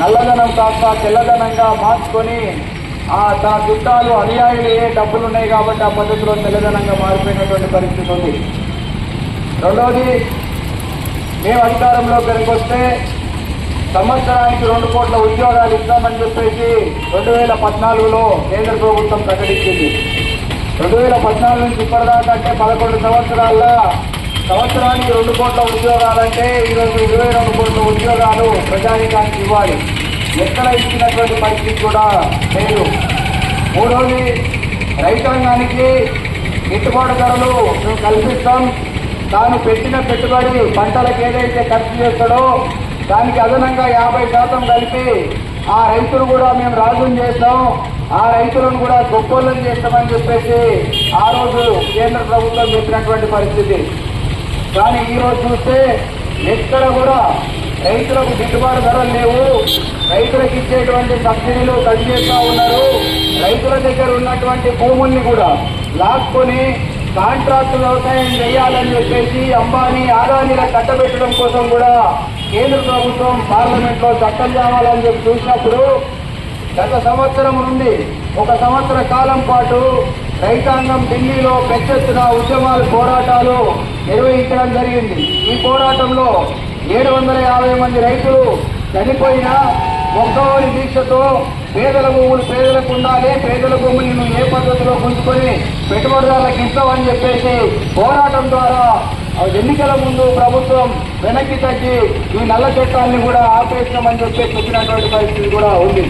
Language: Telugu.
నల్లధనం కాస్త తెల్లధనంగా మార్చుకొని ఆ తన చుట్టాలు అనుయాయులు ఏ డబ్బులు ఉన్నాయి కాబట్టి ఆ పద్ధతిలో తెల్లదనంగా మారిపోయినటువంటి పరిస్థితి ఉంది. రెండవది మేము అధికారంలో పెరిగొస్తే సంవత్సరానికి రెండు కోట్ల ఉద్యోగాలు ఇస్తామని చెప్పేసి రెండు వేల పద్నాలుగులో కేంద్ర ప్రభుత్వం ప్రకటించింది. రెండు వేల పద్నాలుగు నుంచి ఇప్పటిదాకా అంటే పదకొండు సంవత్సరాల్లో సంవత్సరానికి రెండు కోట్ల ఉద్యోగాలంటే ఈరోజు ఇరవై రెండు కోట్ల ఉద్యోగాలు ప్రజానికానికి ఇవ్వాలి. ఎక్కడ ఇచ్చినటువంటి పరిస్థితి కూడా లేదు. మూడోది రైతాంగానికి గిట్టుబాటు ధరలు మేము కల్పిస్తాం. తాను పెట్టిన పెట్టుబడి పంటలకు ఏదైతే ఖర్చు చేస్తాడో దానికి అదనంగా యాభై శాతం కలిపి ఆ రైతులు కూడా మేము రాజుని చేస్తాం. ఆ రైతులను కూడా గొప్పోళ్ళని చేస్తామని చెప్పేసి ఆ రోజు కేంద్ర ప్రభుత్వం చెప్పినటువంటి పరిస్థితి. కానీ ఈరోజు చూస్తే ఎక్కడ కూడా రైతులకు గిట్టుబాటు ధరలు లేవు. రైతులకు ఇచ్చేటువంటి సబ్సిడీలు కట్ ఉన్నారు. రైతుల దగ్గర ఉన్నటువంటి భూముల్ని కూడా లాక్కొని కాంట్రాక్ట్ వ్యవసాయం చేయాలని చెప్పేసి అంబానీ ఆదానీల కట్టబెట్టడం కోసం కూడా కేంద్ర ప్రభుత్వం పార్లమెంట్లో చట్టం తేవాలని చెప్పి చూసినప్పుడు గత సంవత్సరం నుండి ఒక సంవత్సర కాలం పాటు రైతాంగం ఢిల్లీలో పెద్ద ఉద్యమాలు పోరాటాలు నిర్వహించడం జరిగింది. ఈ పోరాటంలో ఏడు వందల యాభై మంది రైతులు చనిపోయిన మొక్కవని దీక్షతో పేదల భూములు పేదలకు ఉండాలి పేదల భూములు నేను ఏ పద్ధతిలో గుంజుకొని పెట్టుబడిదారులకు ఇస్తామని చెప్పేసి పోరాటం ద్వారా ఎన్నికల ముందు ప్రభుత్వం వెనక్కి తగ్గి ఈ నల్ల చట్టాన్ని కూడా ఆపేస్తామని చెప్పి చెప్పినటువంటి పరిస్థితి కూడా ఉంది.